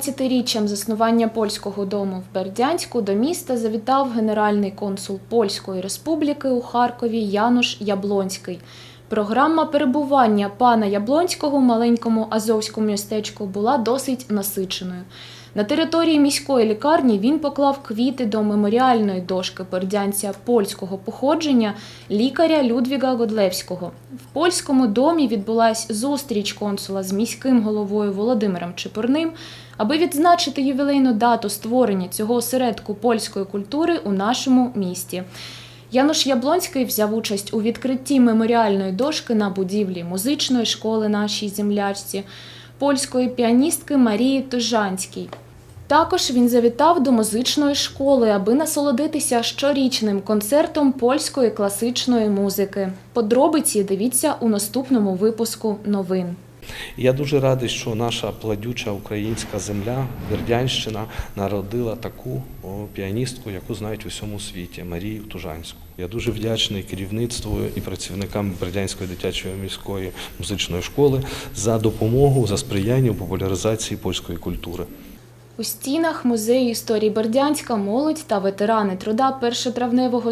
15-річчям заснування польського дому в Бердянську до міста завітав генеральний консул Польської Республіки у Харкові Януш Яблонський. Програма перебування пана Яблонського в маленькому азовському містечку була досить насиченою. На території міської лікарні він поклав квіти до меморіальної дошки бердянця польського походження лікаря Людвіга Годлевського. В польському домі відбулась зустріч консула з міським головою Володимиром Чепурним, аби відзначити ювілейну дату створення цього осередку польської культури у нашому місті. Януш Яблонський взяв участь у відкритті меморіальної дошки на будівлі музичної школи нашій землячці, польської піаністки Марії Тужанській. Також він завітав до музичної школи, аби насолодитися щорічним концертом польської класичної музики. Подробиці дивіться у наступному випуску новин. Я дуже радий, що наша плодюча українська земля, Бердянщина, народила таку піаністку, яку знають у всьому світі Марію Тужанську. Я дуже вдячний керівництву і працівникам Бердянської дитячої міської музичної школи за допомогу, за сприяння у популяризації польської культури. У стінах музею історії Бердянська молодь та ветерани труда першотравневого